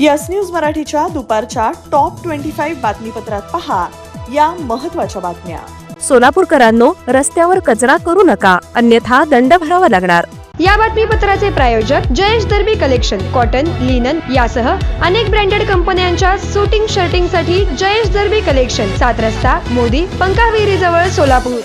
Yes news मराठीच्या दुपारच्या top twenty five बातमीपत्रात पहा या महत्त्वाच्या बातम्या. सोलापूरकरांनो रस्त्यावर कचरा करू नका अन्यथा दंड भरावा लागणार. या बातमीपत्राचे प्रायोजक Jayesh Darbi collection cotton linen यासह अनेक ब्रँडेड कंपन्यांच्या सुटिंग शर्टिंगसाठी जयेश दर्बी कलेक्शन सात रस्ता मोदी पंकाविरी जवळ सोलापूर.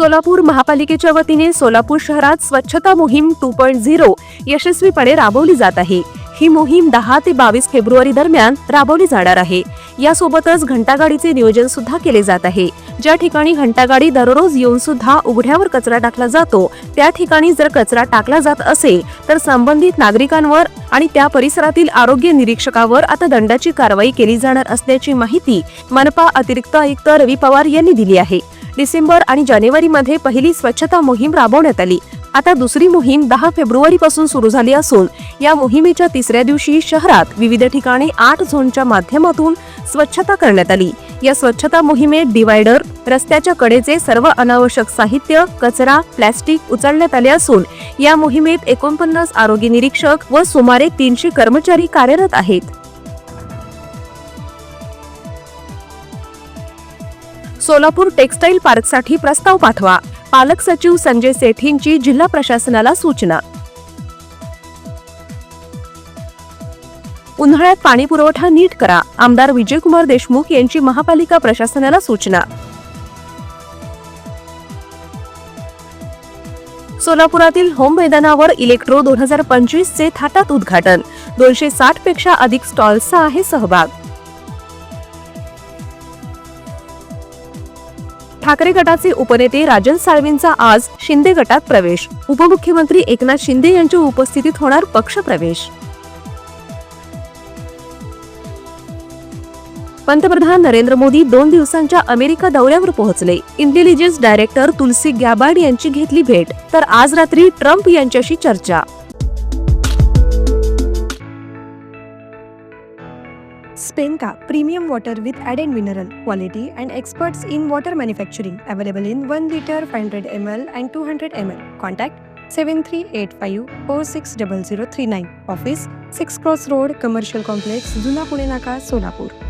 सोलापूर महापालिकेच्या वतीने सोलापूर शहरात स्वच्छता मोहीम टू पॉईंट झिरो यशस्वीपणे राबवली जात आहे. ही मोहीम दहा ते बावीस फेब्रुवारी दरम्यान राबवली जाणार आहे. यासोबतच घंटागाडीचे नियोजन सुद्धा केले जात आहे. ज्या ठिकाणी घंटागाडी दररोज येऊन सुद्धा उघड्यावर कचरा टाकला जातो त्या ठिकाणी जर कचरा टाकला जात असेल तर संबंधित नागरिकांवर आणि त्या परिसरातील आरोग्य निरीक्षकावर आता दंडाची कारवाई केली जाणार असल्याची माहिती मनपा अतिरिक्त आयुक्त रवी पवार यांनी दिली आहे. डिसेंबर आणि जानेवारीमध्ये पहिली स्वच्छता मोहीम राबवण्यात आली. आता दुसरी मोहीम दहा फेब्रुवारी पासून सुरू झाली असून या मोहिमेच्या तिसऱ्या दिवशी शहरात विविध ठिकाणी आठ झोनच्या माध्यमातून स्वच्छता करण्यात आली. या स्वच्छता मोहिमेत डिवायडर रस्त्याच्या कडेचे सर्व अनावश्यक साहित्य कचरा प्लॅस्टिक उचलण्यात आले असून या मोहिमेत एकोणपन्नास आरोग्य निरीक्षक व सुमारे तीनशे कर्मचारी कार्यरत आहेत. सोलापूर टेक्सटाईल पार्कसाठी प्रस्ताव पाठवा. पालक सचिव संजय सेठींची जिल्हा प्रशासनाला सूचना. उन्हाळ्यात पाणी पुरवठा नीट करा. आमदार विजयकुमार देशमुख यांची महापालिका प्रशासनाला सूचना. सोलापुरातील होम मैदानावर इलेक्ट्रो दोन हजार पंचवीस चे थाटात उद्घाटन. दोनशे साठपेक्षा अधिक स्टॉल्सचा आहे सहभाग. ठाकरे गटाचे उपनेते राजन साळवींचा आज शिंदे गटात प्रवेश. उपमुख्यमंत्री एकनाथ शिंदे यांच्या उपस्थितीत होणार पक्षप्रवेश पंतप्रधान नरेंद्र मोदी दोन दिवसांच्या अमेरिका दौऱ्यावर पोहोचले. इंटेलिजन्स डायरेक्टर तुलसी गॅबार्ड यांची घेतली भेट. तर आज रात्री ट्रम्प यांच्याशी चर्चा. स्पेनका प्रीमियम वॉटर विथ ॲड end mineral quality and experts in water manufacturing available in one litre five hundred M L and two hundred M L contact seven three eight five four six double zero three nine office six cross road commercial complex जुना पुणे नाका सोलापूर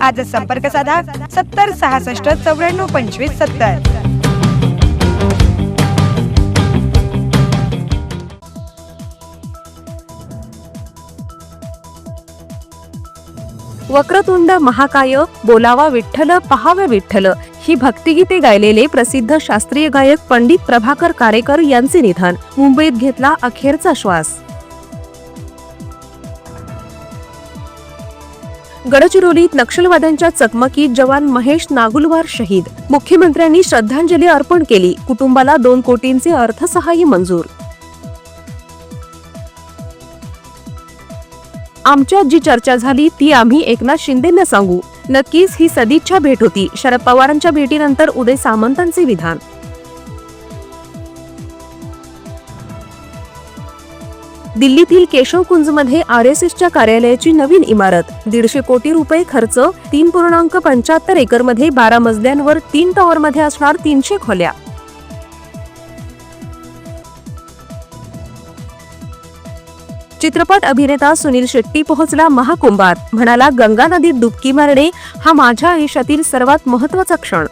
आजच संपर्क साधा सत्तर सहासष्ट चौऱ्याण्णव पंचवीस सत्तर. वक्रतुंड महाकाय बोलावा विठ्ठल पहावे विठ्ठल. ही भक्तिगीते गायलेले प्रसिद्ध शास्त्रीय गायक पंडित प्रभाकर कारेकर यांचे निधन. मुंबईत घेतला अखेरचा श्वास. गडचिरोलीत नक्षलवाद्यांच्या चकमकीत जवान महेश नागुलवार शहीद. मुख्यमंत्र्यांनी श्रद्धांजली अर्पण केली. कुटुंबाला दोन कोटींचे अर्थसहाय्य मंजूर. आमच्यात जी चर्चा झाली ती आम्ही एकनाथ शिंदेंना सांगू. नक्कीच ही सदिच्छा भेट होती. शरद पवारांच्या भेटीनंतर उदय सामंतांचे विधान. दिल्लीतील केशव कुंजमध्ये आर एस एसच्या कार्यालयाची नवीन इमारत. दीडशे कोटी रुपये खर्च तीन पूर्णांक पंच्याहत्तर एकरमध्ये बारा मजल्यांवर तीन टॉवरमध्ये असणार तीनशे खोल्या. चित्रपट अभिनेता सुनील शेट्टी पोहोचला महाकुंभात. म्हणाला गंगा नदीत डुबकी मारणे हा माझ्या आयुष्यातील सर्वात महत्त्वाचा क्षण.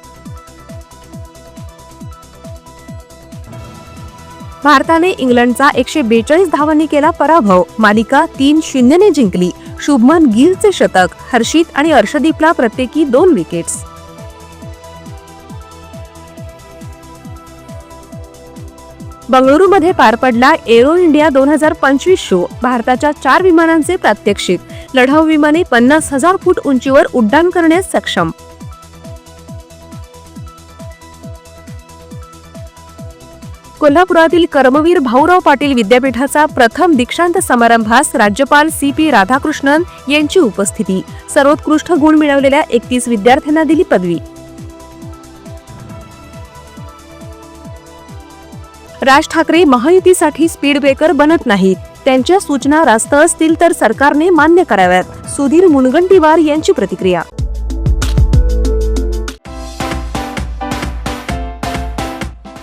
भारताने इंग्लंडचा एकशे बेचाळीस धावांनी केला पराभव. मालिका तीन शून्यने जिंकली. शुभमन गिलचे शतक हर्षित आणि अर्षदीपला प्रत्येकी दोन विकेट्स बंगळुरूमध्ये पार पडला एरो इंडिया दोन हजार पंचवीस शो भारताच्या चार विमानांचे प्रात्यक्षिक. लढाऊ विमाने पन्नास हजार फूट उंचीवर उड्डाण करण्यास सक्षम. कोल्हापुरातील कर्मवीर भाऊराव पाटील विद्यापीठाचा प्रथम दीक्षांत समारंभास राज्यपाल सी पी राधाकृष्णन यांची उपस्थिती. सर्वोत्कृष्ट गुण मिळवलेल्या एकतीस विद्यार्थ्यांना दिली पदवी. राज ठाकरे महायुतीसाठी स्पीड ब्रेकर बनत नाहीत. त्यांच्या सूचना रास्त असतील तर सरकारने मान्य कराव्यात. सुधीर मुनगंटीवार यांची प्रतिक्रिया.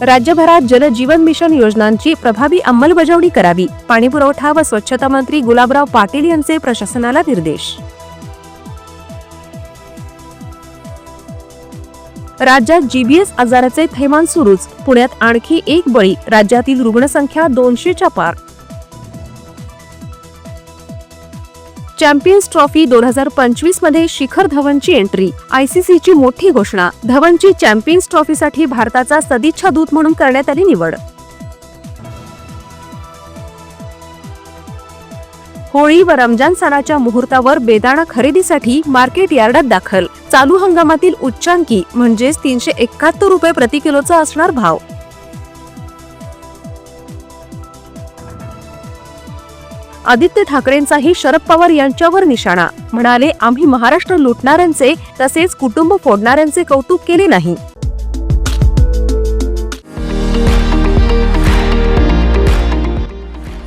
राज्यभरात जलजीवन मिशन योजनांची प्रभावी अंमलबजावणी करावी. पाणीपुरवठा व स्वच्छता मंत्री गुलाबराव पाटील यांचे प्रशासनाला निर्देश. राज्यात जीबीएस आजाराचे थैमान सुरूच. पुण्यात आणखी एक बळी. राज्यातील रुग्णसंख्या दोनशेच्या पार. चॅम्पियन्स ट्रॉफी दोन हजार पंचवीसमध्ये शिखर धवनची एंट्री. आयसीसीची मोठी घोषणा. धवनची चॅम्पियन्स ट्रॉफीसाठी भारताचा सदिच्छा दूत म्हणून करण्यात आली निवड. होळी व रमजान सणाच्या मुहूर्तावर बेदाणा खरेदीसाठी मार्केट यार्डात दाखल. चालू हंगामातील उच्चांकी म्हणजेच तीनशे एकाहत्तर रुपये प्रति किलोचा असणार भाव. आदित्य ठाकरेंचाही शरद पवार यांच्यावर निशाणा. म्हणाले आम्ही महाराष्ट्र लुटणाऱ्यांचे तसेच कुटुंब फोडणाऱ्यांचे कौतुक केले नाही.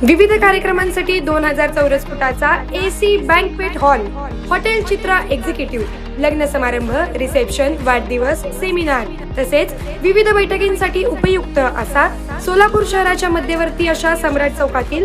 विविध कार्यक्रमांसाठी दोन हजार चौरस फुटाचा AC banquet hall hotel Chitra executive लग्न समारंभ रिसेप्शन वाढदिवस सेमिनार तसेच विविध बैठकींसाठी उपयुक्त असा सोलापूर शहराच्या मध्यवर्ती अशा सम्राट चौकातील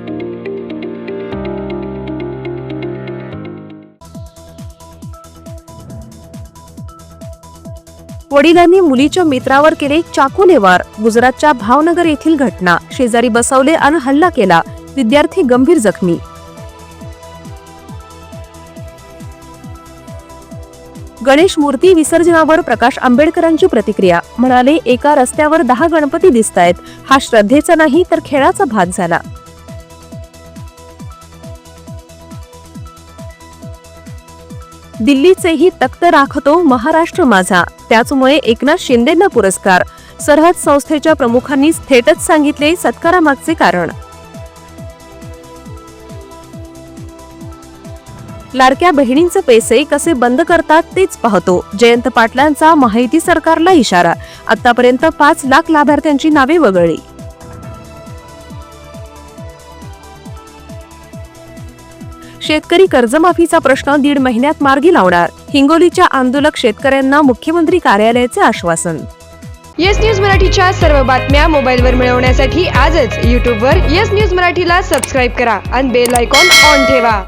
वडिलांनी मुलीच्या मित्रावर केले चाकूने वार गुजरातच्या भावनगर येथील घटना. शेजारी बसवले आणि हल्ला केला. विद्यार्थी गंभीर जखमी. गणेश मूर्ती विसर्जनावर प्रकाश आंबेडकरांची प्रतिक्रिया. म्हणाले एका रस्त्यावर दहा गणपती दिसतायत. हा श्रद्धेचा नाही तर खेळाचा भाग झाला. दिल्लीचेही तख्त राखतो महाराष्ट्र माझा. त्याचमुळे एकनाथ शिंदेंना पुरस्कार. सरहद संस्थेच्या प्रमुखांनी थेटच सांगितले सत्कारामागचे कारण. लाडक्या बहिणींचे पैसे कसे बंद करतात तेच पाहतो. जयंत पाटलांचा माहिती सरकारला इशारा. आतापर्यंत पाच लाख लाभार्थ्यांची नावे वगळली. शेतकरी कर्जमाफीचा प्रश्न दीड महिन्यात मार्गी लावणार. हिंगोलीच्या आंदोलक शेतकऱ्यांना मुख्यमंत्री कार्यालयाचे आश्वासन. येस न्यूज मराठीच्या सर्व बातम्या मोबाईलवर मिळवण्यासाठी आजच यूट्यूबवर येस न्यूज मराठीला सबस्क्राईब करा आणि बेल आयकॉन ऑन ठेवा.